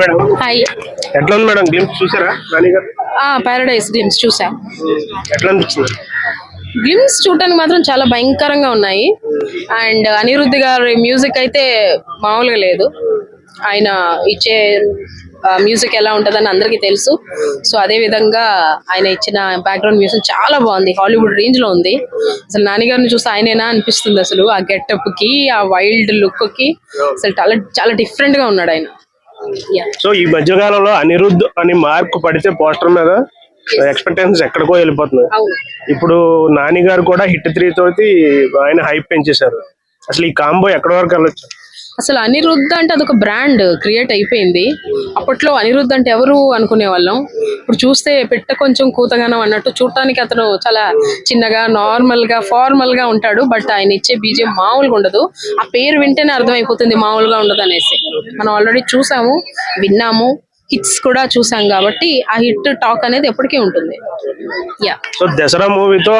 Hi ఎట్లా ఉంది madam? Games చూసారా పారాడైస్ గ్లిమ్స్ చూసా. ఎట్లా అనిపించింది? గ్లిమ్స్ చూడటానికి మాత్రం చాలా భయంకరంగా ఉన్నాయి. అండ్ అనిరుద్ధ్ గారి మ్యూజిక్ అయితే మామూలుగా లేదు. ఆయన ఇచ్చే మ్యూజిక్ ఎలా ఉంటుందని అందరికీ తెలుసు. సో అదే విధంగా ఆయన ఇచ్చిన బ్యాక్గ్రౌండ్ మ్యూజిక్ చాలా బాగుంది. హాలీవుడ్ రేంజ్లో ఉంది. అసలు నాన్నగారిని చూసి ఆయనేనా అనిపిస్తుంది అసలు ఆ గెటప్కి ఆ వైల్డ్ లుక్కి. అసలు చాలా చాలా డిఫరెంట్గా ఉన్నాడు ఆయన. సో ఈ మధ్యకాలంలో అనిరుద్ధ్ అని మార్క్ పడితే పోస్టర్ మీద ఎక్స్పెక్టేషన్స్ ఎక్కడికో వెళ్ళిపోతున్నాయి. ఇప్పుడు నాని గారు కూడా హిట్ త్రీ తోటి ఆయన హైప్ పెంచేశారు. అసలు ఈ కాంబో ఎక్కడి వరకు వెళ్ళొచ్చు? అసలు అనిరుద్ధ్ అంటే అదొక బ్రాండ్ క్రియేట్ అయిపోయింది. అప్పట్లో అనిరుద్ధ్ అంటే ఎవరు అనుకునే వాళ్ళం ఇప్పుడు చూస్తే పెట్ట కొంచెం కూతగానం అన్నట్టు చూడటానికి అతను చాలా చిన్నగా నార్మల్గా ఫార్మల్ ఉంటాడు. బట్ ఆయన ఇచ్చే బీజం మామూలుగా ఉండదు. ఆ పేరు వింటేనే అర్థమైపోతుంది మామూలుగా ఉండదు అనేసి మనం ఆల్రెడీ చూసాము విన్నాము. హిట్స్ కూడా చూసాం కాబట్టి ఆ హిట్ టాక్ అనేది ఎప్పటికీ ఉంటుంది. యా సో దసరా మూవీతో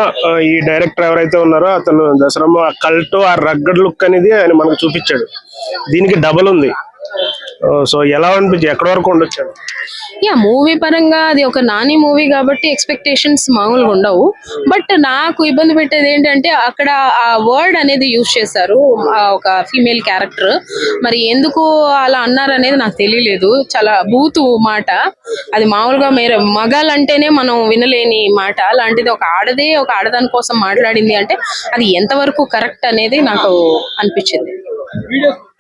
ఈ డైరెక్టర్ ఎవరైతే ఉన్నారో అతను దసరా కల్ట్ ఆ రగ్గడ్ లుక్ అనేది ఆయన మనకు చూపించాడు. దీనికి డబల్ ఉంది. సో ఎలా అనిపించి ఎక్కడి వరకు ఉండొచ్చు యా మూవీ పరంగా అది ఒక నాని మూవీ కాబట్టి ఎక్స్పెక్టేషన్స్ మామూలుగా ఉండవు. బట్ నాకు ఇబ్బంది పెట్టేది ఏంటంటే అక్కడ ఆ వర్డ్ అనేది యూజ్ చేశారు ఆ ఒక ఫీమేల్ క్యారెక్టర్. మరి ఎందుకు అలా అన్నారు అనేది నాకు తెలియలేదు. చాలా బూతు మాట. అది మామూలుగా మీరు మగాలంటేనే మనం వినలేని మాట. అలాంటిది ఒక ఆడదే ఒక ఆడదాని కోసం మాట్లాడింది అంటే అది ఎంతవరకు కరెక్ట్ అనేది నాకు అనిపించింది.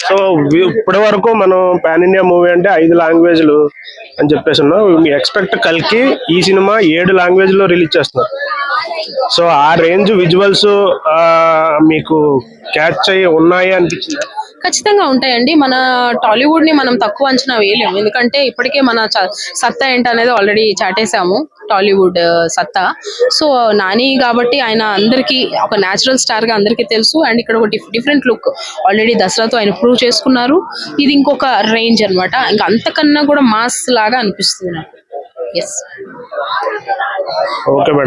సో ఇప్పటి వరకు మనం పాన్ ఇండియా మూవీ అంటే ఐదు లాంగ్వేజ్లు అని చెప్పేసి ఉన్నాం. ఎక్స్పెక్ట్ కలికి ఈ సినిమా ఏడు లాంగ్వేజ్లో రిలీజ్ చేస్తున్నారు. సో ఆ రేంజ్ విజువల్స్ మీకు క్యాచ్ అయ్యి ఉన్నాయి అనిపించింది? ఖచ్చితంగా ఉంటాయండి. మన టాలీవుడ్ని మనం తక్కువ అంచనా వేయలేము. ఎందుకంటే ఇప్పటికే మన సత్తా ఏంటనేది ఆల్రెడీ చాటేసాము. టాలీవుడ్ సత్తా. సో నాని కాబట్టి ఆయన అందరికి ఒక న్యాచురల్ స్టార్గా అందరికీ తెలుసు. అండ్ ఇక్కడ ఒక డిఫరెంట్ లుక్ ఆల్రెడీ దసరాతో ఆయన ప్రూవ్ చేసుకున్నారు. ఇది ఇంకొక రేంజ్ అన్నమాట. ఇంకా అంతకన్నా కూడా మాస్ లాగా అనిపిస్తుంది నాకు. Yes okay madam